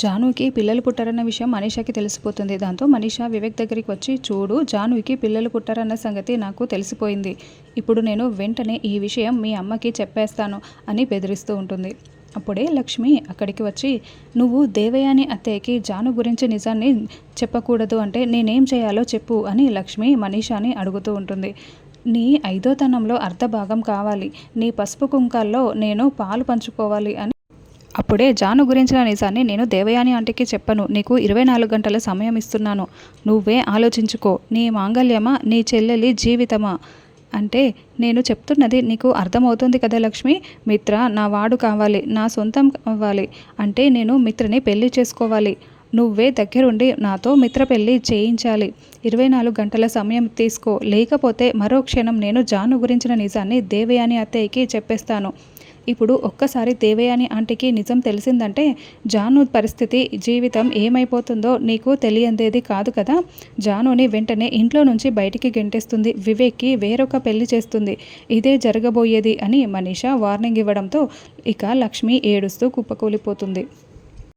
జానుకి పిల్లలు పుట్టారన్న విషయం మనీషాకి తెలిసిపోతుంది. దాంతో మనీషా వివేక్ దగ్గరికి వచ్చి చూడు జానుకి పిల్లలు పుట్టారన్న సంగతి నాకు తెలిసిపోయింది. ఇప్పుడు నేను వెంటనే ఈ విషయం మీ అమ్మకి చెప్పేస్తాను అని బెదిరిస్తూ ఉంటుంది. అప్పుడే లక్ష్మి అక్కడికి వచ్చి నువ్వు దేవయాని అత్తయ్యకి జాను గురించి నిజాన్ని చెప్పకూడదు అంటే నేనేం చేయాలో చెప్పు అని లక్ష్మి మనీషాని అడుగుతూ ఉంటుంది. నీ ఐదోతనంలో అర్ధభాగం కావాలి. నీ పసుపు కుంకాల్లో నేను పాలు పంచుకోవాలి అని అప్పుడే జాను గురించిన నిజాన్ని నేను దేవయాని ఆంటీకి చెప్పను. నీకు ఇరవై నాలుగు గంటల సమయం ఇస్తున్నాను. నువ్వే ఆలోచించుకో. నీ మాంగల్యమా నీ చెల్లెలి జీవితమా? అంటే నేను చెప్తున్నది నీకు అర్థమవుతుంది కదా లక్ష్మి? మిత్ర నా వాడు కావాలి. నా సొంతం కావాలి. అంటే నేను మిత్రని పెళ్ళి చేసుకోవాలి. నువ్వే దగ్గరుండి నాతో మిత్ర పెళ్ళి చేయించాలి. ఇరవై నాలుగు గంటల సమయం తీసుకో. లేకపోతే మరో క్షణం నేను జాను గురించిన నిజాన్ని దేవయాని అత్తయ్యకి చెప్పేస్తాను. ఇప్పుడు ఒక్కసారి దేవయాని ఆంటీకి నిజం తెలిసిందంటే జాను పరిస్థితి జీవితం ఏమైపోతుందో నీకు తెలియందేది కాదు కదా? జానుని వెంటనే ఇంట్లో నుంచి బయటికి గెంటేస్తుంది. వివేక్కి వేరొక పెళ్ళి చేస్తుంది. ఇదే జరగబోయేది అని మనీషా వార్నింగ్ ఇవ్వడంతో ఇక లక్ష్మి ఏడుస్తూ కుప్పకూలిపోతుంది.